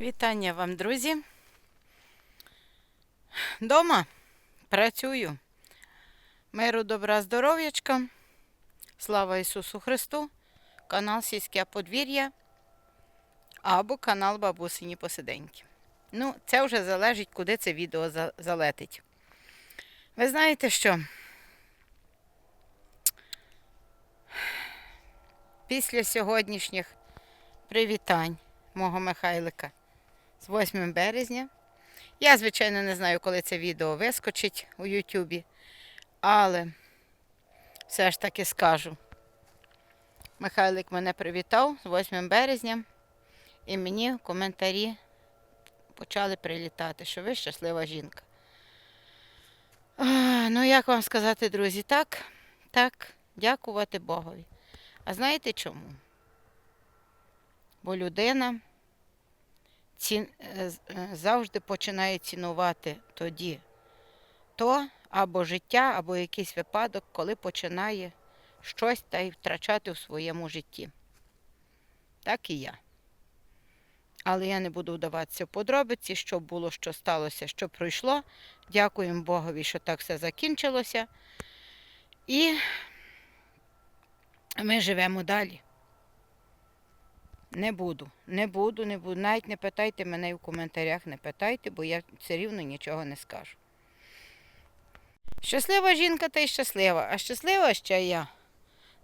Вітання вам, друзі. Дома працюю. Миру, добра, здоров'ячка. Слава Ісусу Христу. Канал Сільське подвір'я або канал Бабусині Посиденьки. Ну, це вже залежить, куди це відео залетить. Ви знаєте що? Після сьогоднішніх привітань мого Михайлика з 8 березня. Я, звичайно, не знаю, коли це відео вискочить у Ютубі, але все ж таки скажу. Михайлик мене привітав з 8 березня, і мені в коментарі почали прилітати, що ви щаслива жінка. Ну, як вам сказати, друзі, так, так, дякувати Богові. А знаєте чому? Бо людина ці, е, е, завжди починає цінувати тоді то або життя, або якийсь випадок, коли починає щось та й втрачати в своєму житті. Так і я. Але я не буду вдаватися в подробиці, що було, що сталося, що пройшло. Дякуємо Богові, що так все закінчилося. І ми живемо далі. Не буду, не буду, не буду. Навіть не питайте мене в коментарях, не питайте, бо я все рівно нічого не скажу. Щаслива жінка та й щаслива, а щаслива ще я.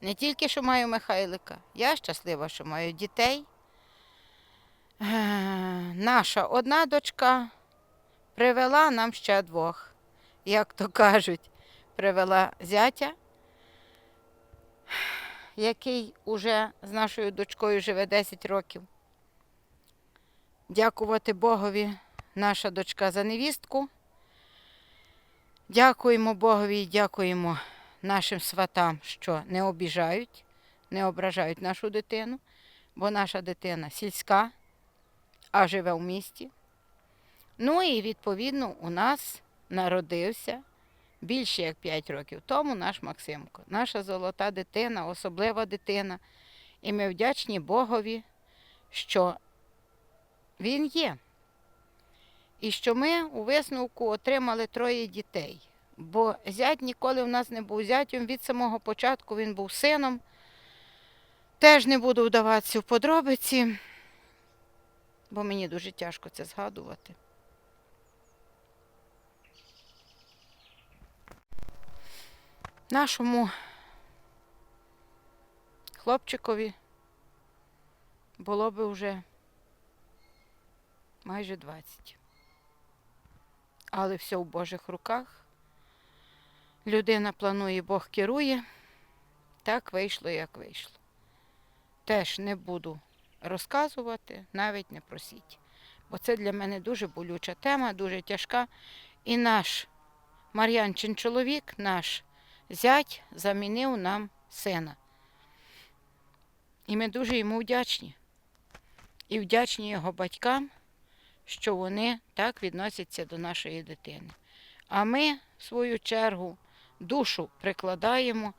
Не тільки що маю Михайлика, я щаслива, що маю дітей. Наша одна дочка привела нам ще двох, як то кажуть, привела зятя, який уже з нашою дочкою живе 10 років. Дякувати Богові, наша дочка за невістку. Дякуємо Богові і дякуємо нашим сватам, що не обіжають, не ображають нашу дитину, бо наша дитина сільська, а живе в місті. Ну і відповідно у нас народився більше як 5 років тому наш Максимко, наша золота дитина, особлива дитина. І ми вдячні Богові, що він є. І що ми у висновку отримали троє дітей. Бо зять ніколи в нас не був зятем. Від самого початку він був сином. Теж не буду вдаватися в подробиці, бо мені дуже тяжко це згадувати. Нашому хлопчикові було би вже майже 20. Але все в Божих руках. Людина планує, Бог керує. Так вийшло, як вийшло. Теж не буду розказувати, навіть не просіть. Бо це для мене дуже болюча тема, дуже тяжка. І наш Мар'янчин чоловік, наш зять, замінив нам сина. І ми дуже йому вдячні. І вдячні його батькам, що вони так відносяться до нашої дитини. А ми, в свою чергу, душу прикладаємо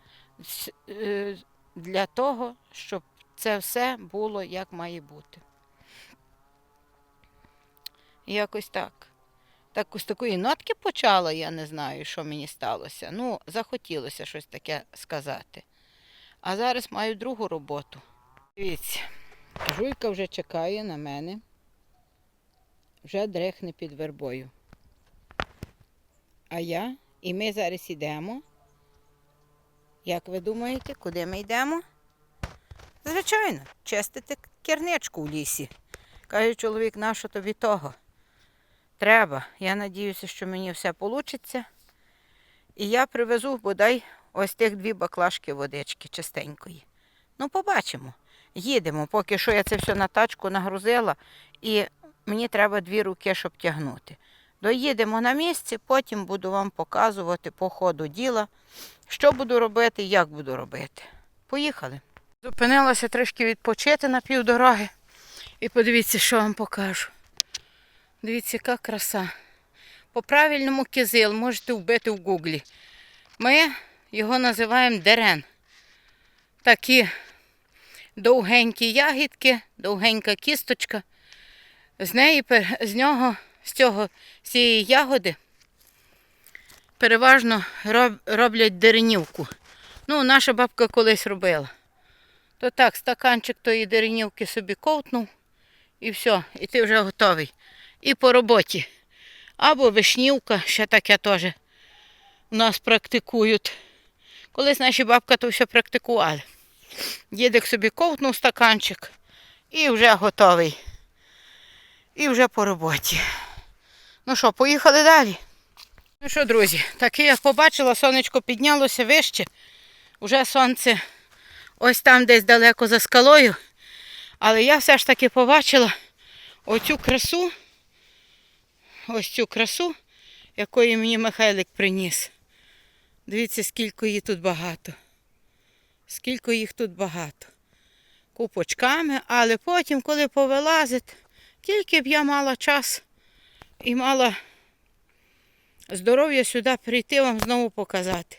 е, для того, щоб це все було як має бути. Якось так. Так з такої нотки почала, я не знаю, що мені сталося. Ну, захотілося щось таке сказати. А зараз маю другу роботу. Дивіться, жуйка вже чекає на мене. Вже дрехне під вербою. А я і ми зараз йдемо. Як ви думаєте, куди ми йдемо? Звичайно, чистити керничку в лісі. Каже чоловік, нащо тобі того? Треба. Я надіюся, що мені все вийде. І я привезу бодай ось тих дві баклажки водички чистенької. Ну, побачимо. Їдемо, поки що я це все на тачку нагрузила, і мені треба дві руки, щоб тягнути. Доїдемо на місці, потім буду вам показувати по ходу діла, що буду робити, як буду робити. Поїхали. Зупинилася трішки відпочити на півдороги. І подивіться, що вам покажу. Дивіться, яка краса. По правильному кизил можете вбити в гуглі. Ми його називаємо дерен. Такі довгенькі ягідки, довгенька кісточка. З неї, з нього, з цього, з цієї ягоди переважно роб- роблять деренівку. Ну, наша бабка колись робила. То так, стаканчик тої деренівки собі ковтнув і все, і ти вже готовий. І по роботі. Або вишнівка, ще таке теж у нас практикують. Колись наші бабка то все практикували. Дідик собі ковтнув стаканчик і вже готовий. І вже по роботі. Ну що, поїхали далі. Ну що, друзі, таки я побачила, сонечко піднялося вище. Уже сонце ось там десь далеко за скалою. Але я все ж таки побачила оцю красу, ось цю красу, якої мені Михайлик приніс. Дивіться, скільки її тут багато. Скільки їх тут багато. Купочками, але потім, коли повилазить, тільки б я мала час і мала здоров'я сюди прийти вам знову показати.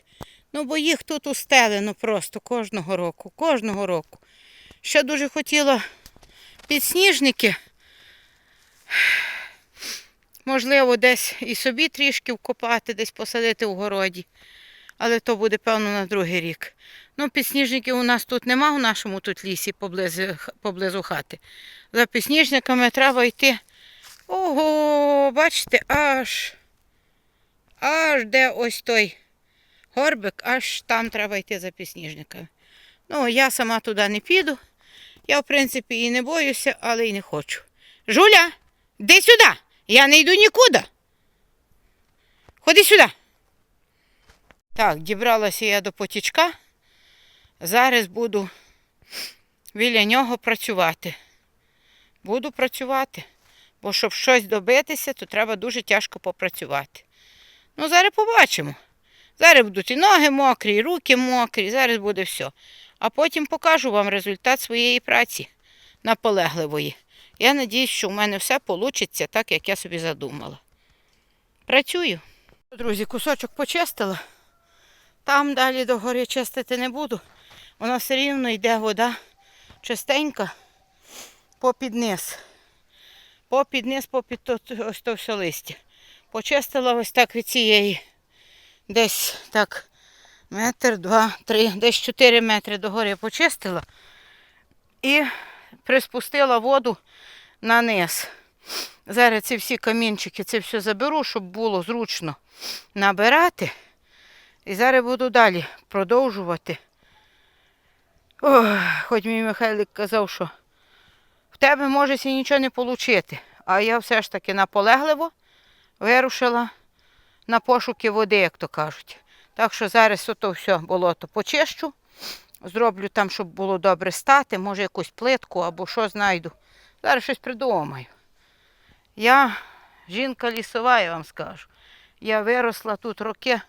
Ну, бо їх тут устелено просто кожного року, кожного року. Ще дуже хотіла підсніжники. Можливо, десь і собі трішки вкопати, десь посадити в городі. Але то буде, певно, на другий рік. Ну, підсніжників у нас тут нема в нашому тут лісі поблизу, поблизу хати. За підсніжниками треба йти. Ого, бачите, аж, аж де ось той горбик, аж там треба йти за підсніжниками. Ну, я сама туди не піду. Я, в принципі, і не боюся, але й не хочу. Жуля, йди сюди. Я не йду нікуди. Ходи сюди. Так, дібралася я до потічка. Зараз буду біля нього працювати. Буду працювати. Бо щоб щось добитися, то треба дуже тяжко попрацювати. Ну, зараз побачимо. Зараз будуть і ноги мокрі, і руки мокрі, зараз буде все. А потім покажу вам результат своєї праці наполегливої. Я надіюсь, що в мене все вийде так, як я собі задумала. Працюю. Друзі, кусочок почистила. Там далі до гори чистити не буду. Вона все рівно йде вода чистенька попід низ. Попід низ, попід то, ось то все листя. Почистила ось так від цієї. Десь так метр, два, три, десь чотири метри до гори почистила і приспустила воду на. Зараз ці всі камінчики, це все заберу, щоб було зручно набирати. І зараз буду далі продовжувати. Ох, хоч мій Михайлик казав, що в тебе може сі нічого не отримати. А я все ж таки наполегливо вирушила на пошуки води, як то кажуть. Так що зараз ото все болото почищу. Зроблю там, щоб було добре стати, може якусь плитку або що знайду. Зараз щось придумаю. Я жінка лісова, я вам скажу. Я виросла тут роки,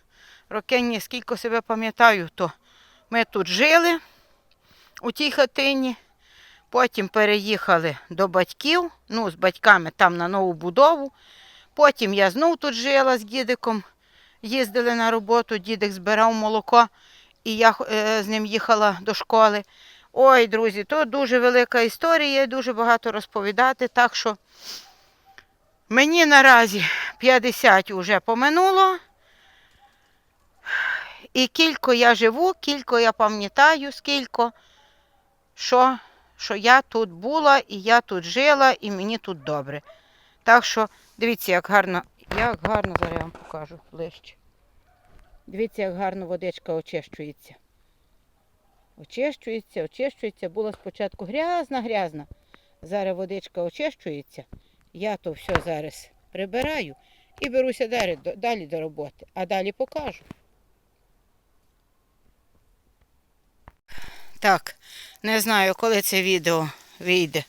роки ні, скільки себе пам'ятаю, то ми тут жили у тій хатині. Потім переїхали до батьків, ну, з батьками там на нову будову. Потім я знов тут жила з дідиком, їздили на роботу, дідик збирав молоко, і я е, з ним їхала до школи. Ой, друзі, то дуже велика історія, дуже багато розповідати. Так що мені наразі 50 вже поминуло. І кілько я живу, кілько я пам'ятаю, скільки, що, що я тут була, і я тут жила, і мені тут добре. Так що, дивіться, як гарно, як гарно, зараз я вам покажу ближче. Дивіться, як гарно водичка очищується. Очищується, очищується. Була спочатку грязна-грязна. Зараз водичка очищується. Я то все зараз прибираю і беруся далі, далі до роботи. А далі покажу. Так, не знаю, коли це відео вийде,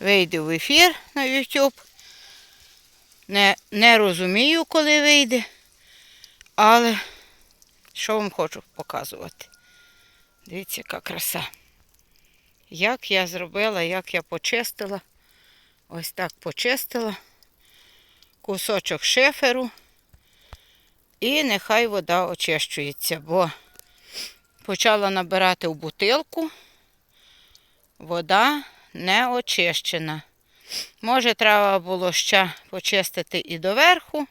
вийде в ефір на YouTube. Не, не розумію, коли вийде, але що вам хочу показувати. Дивіться, яка краса. Як я зробила, як я почистила. Ось так почистила. Кусочок шиферу. І нехай вода очищується, бо почала набирати в бутилку. Вода не очищена. Може, треба було ще почистити і доверху.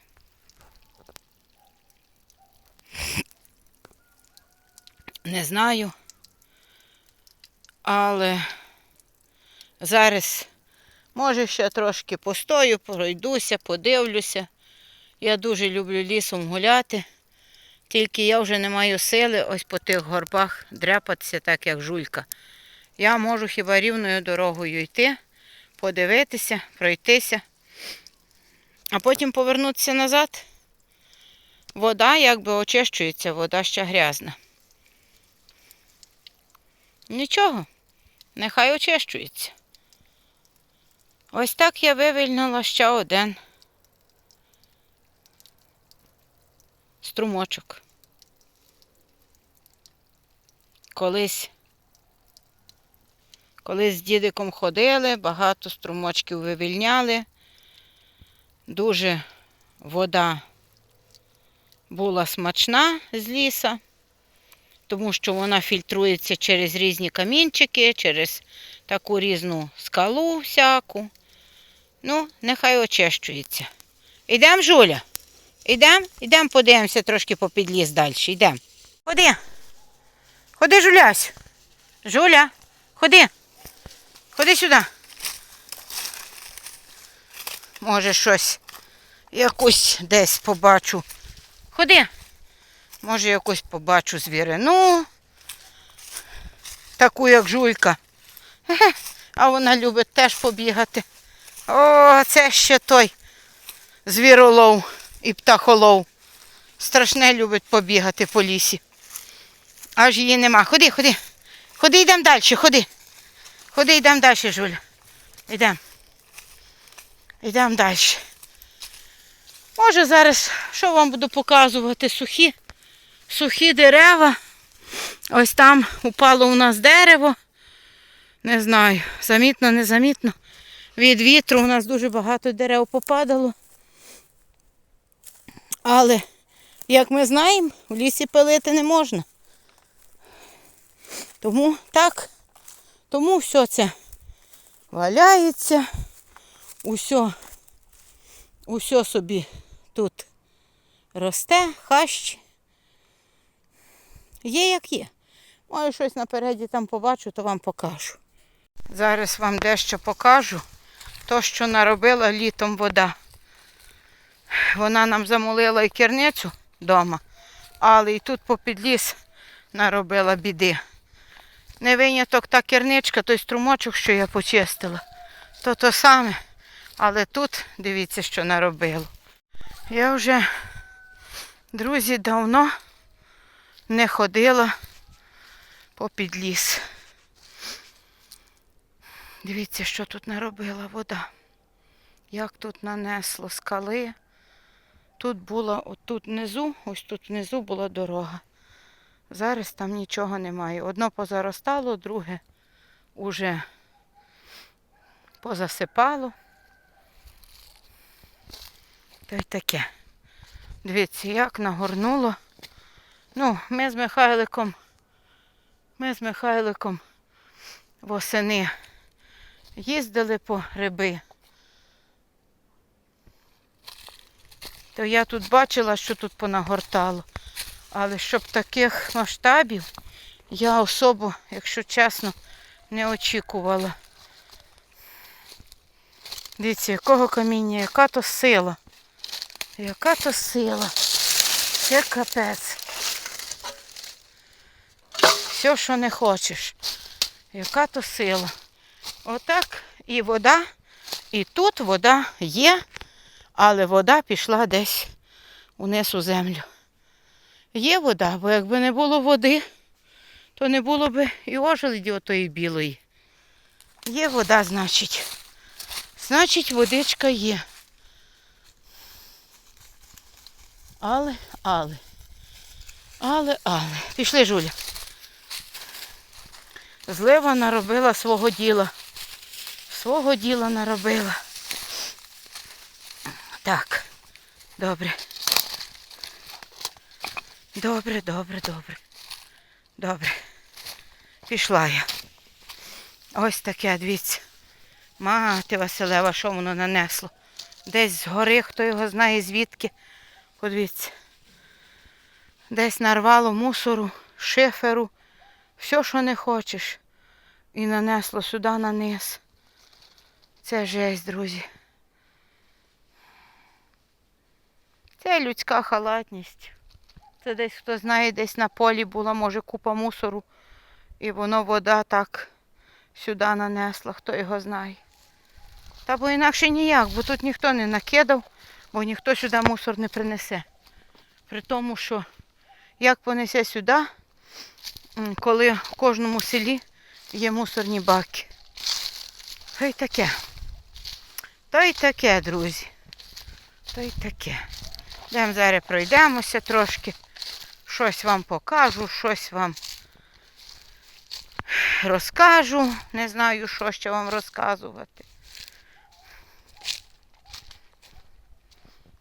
Не знаю. Але зараз, може, ще трошки постою, пройдуся, подивлюся. Я дуже люблю лісом гуляти. Тільки я вже не маю сили ось по тих горбах дряпатися, так як жулька. Я можу хіба рівною дорогою йти, подивитися, пройтися, а потім повернутися назад. Вода якби очищується, вода ще грязна. Нічого, нехай очищується. Ось так я вивільнила ще один струмочок. Колись, колись з дідиком ходили, багато струмочків вивільняли. Дуже вода була смачна з ліса, тому що вона фільтрується через різні камінчики, через таку різну скалу всяку. Ну, нехай очищується. Ідемо, Жуля? Ідемо? Ідемо подивимося трошки по підліз далі. Йдемо. Ходи. Ходи, Жулясь. Жуля, ходи. Ходи сюди. Може, щось якусь десь побачу. Ходи. Може, якусь побачу звірину. Таку, як жулька. А вона любить теж побігати. О, це ще той звіролов і птахолов. Страшне любить побігати по лісі. Аж її нема. Ходи, ходи. Ходи, йдемо далі, ходи. Ходи, йдемо далі, Жуля. Йдемо. Йдемо далі. Може зараз, що вам буду показувати? Сухі, сухі дерева. Ось там упало у нас дерево. Не знаю, замітно, незамітно. Від вітру у нас дуже багато дерев попадало. Але, як ми знаємо, в лісі пилити не можна. Тому так, тому все це валяється, усе, усе собі тут росте, хащ. Є як є. Може щось напереді там побачу, то вам покажу. Зараз вам дещо покажу. То, що наробила літом вода. Вона нам замолила і керницю вдома, але і тут попід ліс наробила біди. Не виняток та керничка, той струмочок, що я почистила. То то саме. Але тут дивіться, що наробило. Я вже, друзі, давно не ходила попід ліс. Дивіться, що тут наробила вода. Як тут нанесло скали. Тут була, отут внизу, ось тут внизу була дорога. Зараз там нічого немає. Одно позаростало, друге уже позасипало. Та й таке. Дивіться, як нагорнуло. Ну, ми з Михайликом, ми з Михайликом восени їздили по гриби. То я тут бачила, що тут понагортало. Але щоб таких масштабів я особо, якщо чесно, не очікувала. Дивіться, якого каміння, яка то сила. Яка то сила. Це капець. Все, що не хочеш. Яка то сила. Отак і вода, і тут вода є, але вода пішла десь униз у землю. Є вода, бо якби не було води, то не було б і ожеледі отої білої. Є вода, значить. Значить, водичка є. Але, але. Але, але. Пішли, Жуля. Злива наробила свого діла. Свого діла наробила. Так, добре. Добре, добре, добре. Добре. Пішла я. Ось таке, дивіться. Мати Василева, що воно нанесло? Десь згори, хто його знає звідки. Подивіться. Десь нарвало мусору, шиферу, все, що не хочеш. І нанесло сюди на низ. Це жесть, друзі. Це людська халатність. Це десь хто знає, десь на полі була, може, купа мусору. І воно вода так сюди нанесла, хто його знає. Та бо інакше ніяк, бо тут ніхто не накидав, бо ніхто сюди мусор не принесе. При тому, що як понесе сюди, коли в кожному селі є мусорні баки. Та й таке. Та й таке, друзі. Та й таке. Йдемо зараз пройдемося трошки. Щось вам покажу, щось вам розкажу. Не знаю, що ще вам розказувати.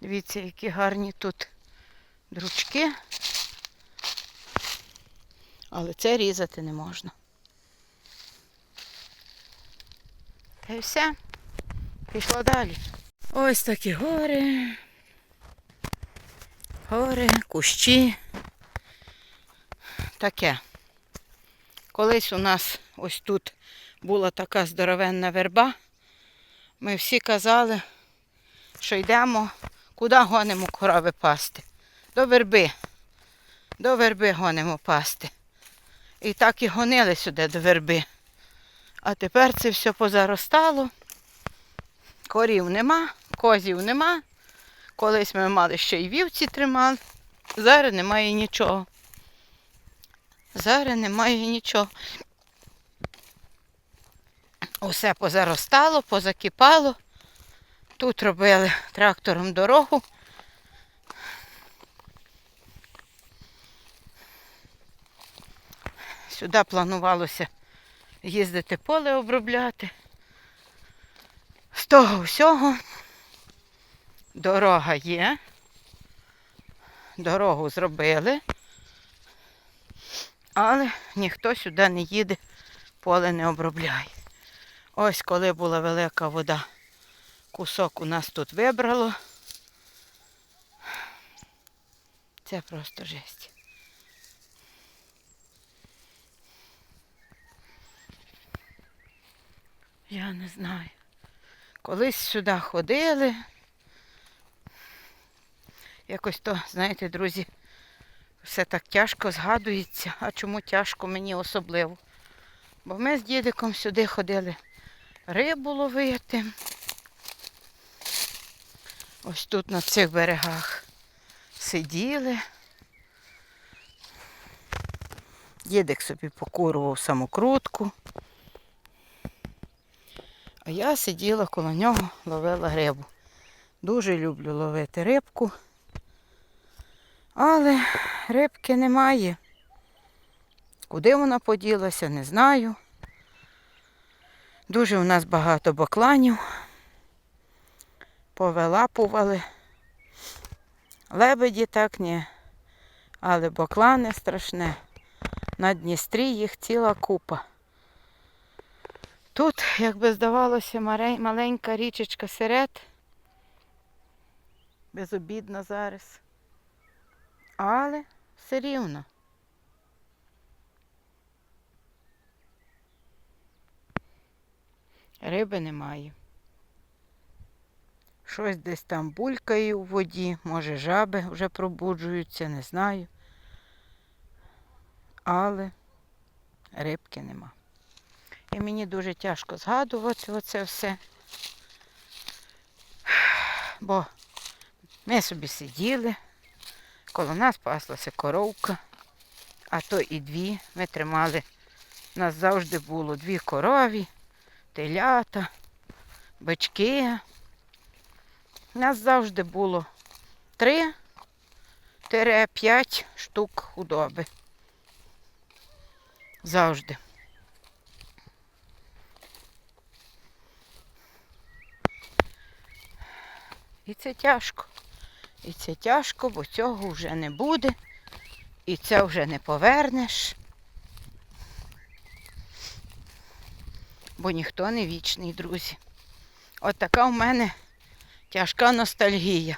Дивіться, які гарні тут дручки. Але це різати не можна. Й все. Пішло далі. Ось такі гори. Гори, кущі. Таке. Колись у нас ось тут була така здоровенна верба. Ми всі казали, що йдемо, куди гонимо корови пасти. До верби. До верби гонимо пасти. І так і гонили сюди до верби. А тепер це все позаростало. Корів нема, козів нема. Колись ми мали ще й вівці тримали. Зараз немає нічого. Зараз немає нічого. Усе позаростало, позакипало. Тут робили трактором дорогу. Сюди планувалося їздити поле обробляти. З того всього дорога є. Дорогу зробили, але ніхто сюди не їде, поле не обробляє. Ось коли була велика вода, кусок у нас тут вибрало. Це просто жесть. Я не знаю. Колись сюди ходили. Якось то, знаєте, друзі, все так тяжко згадується. А чому тяжко мені особливо? Бо ми з дідиком сюди ходили рибу ловити. Ось тут на цих берегах сиділи. Дідик собі покурував самокрутку. А я сиділа коло нього, ловила рибу. Дуже люблю ловити рибку. Але рибки немає. Куди вона поділася, не знаю. Дуже у нас багато бакланів. Повилапували. Лебеді так ні. Але баклани страшне. На Дністрі їх ціла купа. Тут, якби здавалося, маленька річечка серед. Безобідна зараз. Але все рівно. Риби немає. Щось десь там булькає у воді, може жаби вже пробуджуються, не знаю. Але рибки нема. І мені дуже тяжко згадувати оце все. Бо ми собі сиділи, коло нас паслася коровка, а то і дві. Ми тримали, у нас завжди було дві корові, телята, бички. У нас завжди було три тире п'ять штук худоби. Завжди. І це тяжко. І це тяжко, бо цього вже не буде. І це вже не повернеш. Бо ніхто не вічний, друзі. От така в мене тяжка ностальгія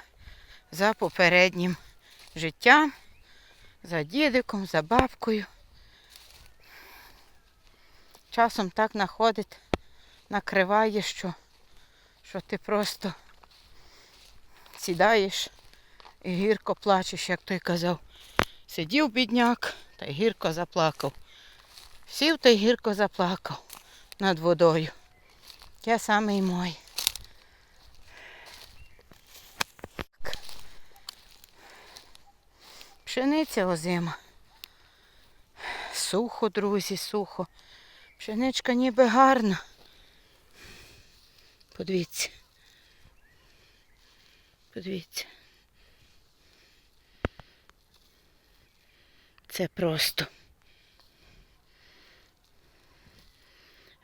за попереднім життям, за дідиком, за бабкою. Часом так находить, накриває, що, що ти просто сідаєш і гірко плачеш, як той казав. Сидів бідняк та й гірко заплакав. Сів та й гірко заплакав над водою. Я самий мой. Пшениця озима. Сухо, друзі, сухо. Пшеничка ніби гарна. Подивіться. Подивіться. Це просто.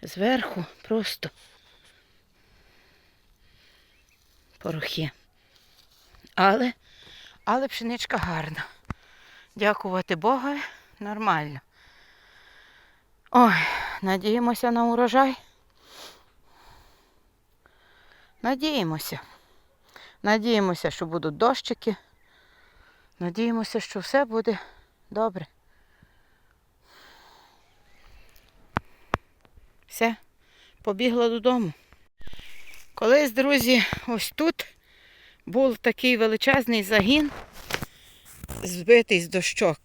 Зверху просто порохи. Але, але пшеничка гарна. Дякувати Богу, нормально. Ой, надіємося на урожай. Надіємося. Надіємося, що будуть дощики. Надіємося, що все буде добре. Все, побігла додому. Колись, друзі, ось тут був такий величезний загін, збитий з дощок.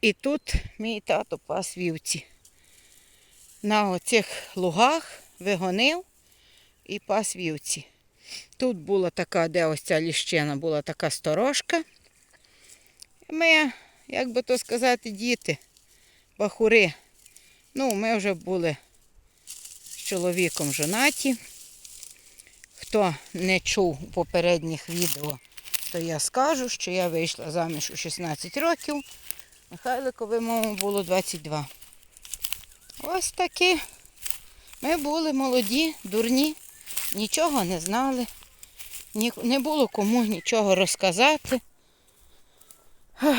І тут мій тато пас вівці. На оцих лугах вигонив і пас вівці. Тут була така, де ось ця ліщина, була така сторожка. Ми, як би то сказати, діти, бахури. Ну, ми вже були з чоловіком жонаті. Хто не чув попередніх відео, то я скажу, що я вийшла заміж у 16 років. Михайликовому було 22. Ось такі. Ми були молоді, дурні, нічого не знали, не було кому нічого розказати.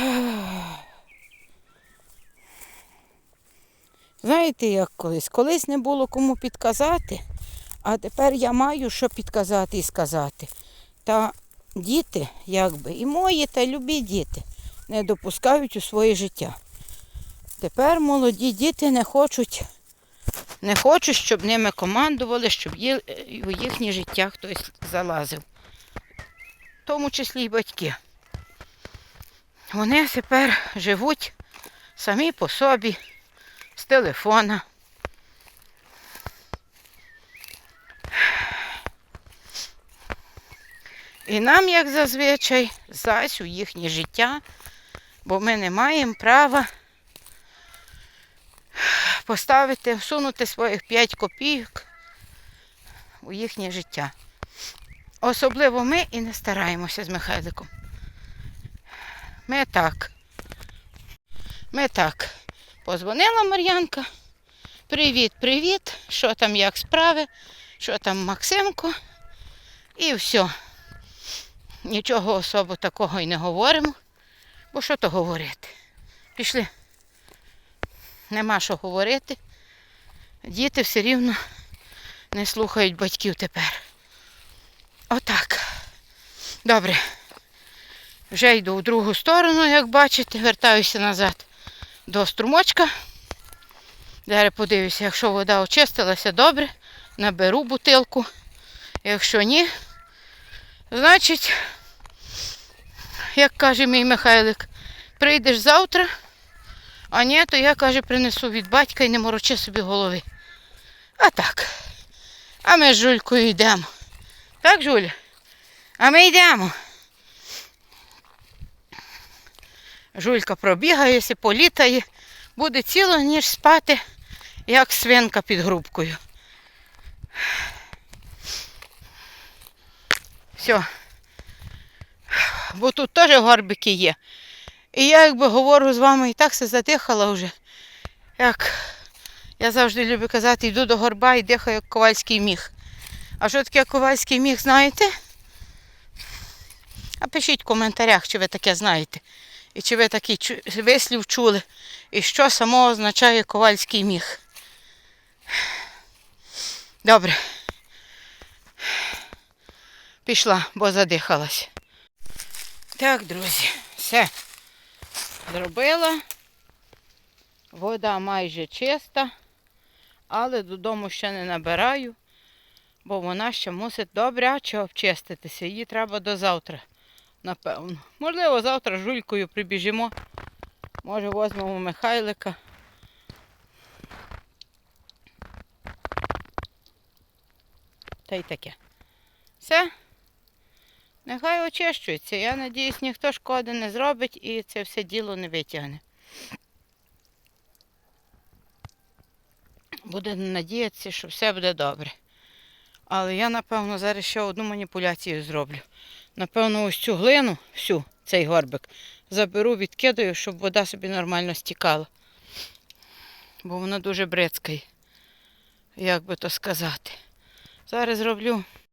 Знаєте, як колись? Колись не було кому підказати, а тепер я маю що підказати і сказати. Та діти, якби, і мої, та любі діти не допускають у своє життя. Тепер молоді діти не хочуть, не хочуть, щоб ними командували, щоб у їхнє життя хтось залазив. В тому числі й батьки. Вони тепер живуть самі по собі, з телефона. І нам, як зазвичай, зась у їхнє життя, бо ми не маємо права поставити, всунути своїх 5 копійок у їхнє життя. Особливо ми і не стараємося з Михайликом. Ми так. Ми так. Позвонила Мар'янка. Привіт, привіт. Що там, як справи? Що там Максимко? І все. Нічого особо такого і не говоримо. Бо що то говорити? Пішли. Нема що говорити. Діти все рівно не слухають батьків тепер. Отак. Добре. Вже йду в другу сторону, як бачите, вертаюся назад до струмочка. Зараз подивлюся, якщо вода очистилася добре, наберу бутилку. Якщо ні, значить, як каже мій Михайлик, прийдеш завтра, а ні, то я, каже, принесу від батька і не морочи собі голови. А так. А ми з Жулькою йдемо. Так, Жуля? А ми йдемо. Жулька пробігається, політає, буде цілу ніч спати, як свинка під грубкою. Все. Бо тут теж горбики є. І я якби говорю з вами і так все задихала вже. Як я завжди люблю казати, йду до горба і дихаю як ковальський міг. А що таке ковальський міг, знаєте? А пишіть в коментарях, чи ви таке знаєте. І чи ви такий вислів чули, і що само означає ковальський міг. Добре. Пішла, бо задихалась. Так, друзі, все. Зробила. Вода майже чиста, але додому ще не набираю, бо вона ще мусить добряче обчиститися. Її треба до завтра, напевно. Можливо, завтра жулькою прибіжимо. Може, візьмемо Михайлика. Та й таке. Все. Нехай очищується. Я надіюсь, ніхто шкоди не зробить і це все діло не витягне. Буде надіятися, що все буде добре. Але я, напевно, зараз ще одну маніпуляцію зроблю. Напевно, ось цю глину, всю, цей горбик, заберу, відкидаю, щоб вода собі нормально стікала. Бо вона дуже бридкає, як би то сказати. Зараз зроблю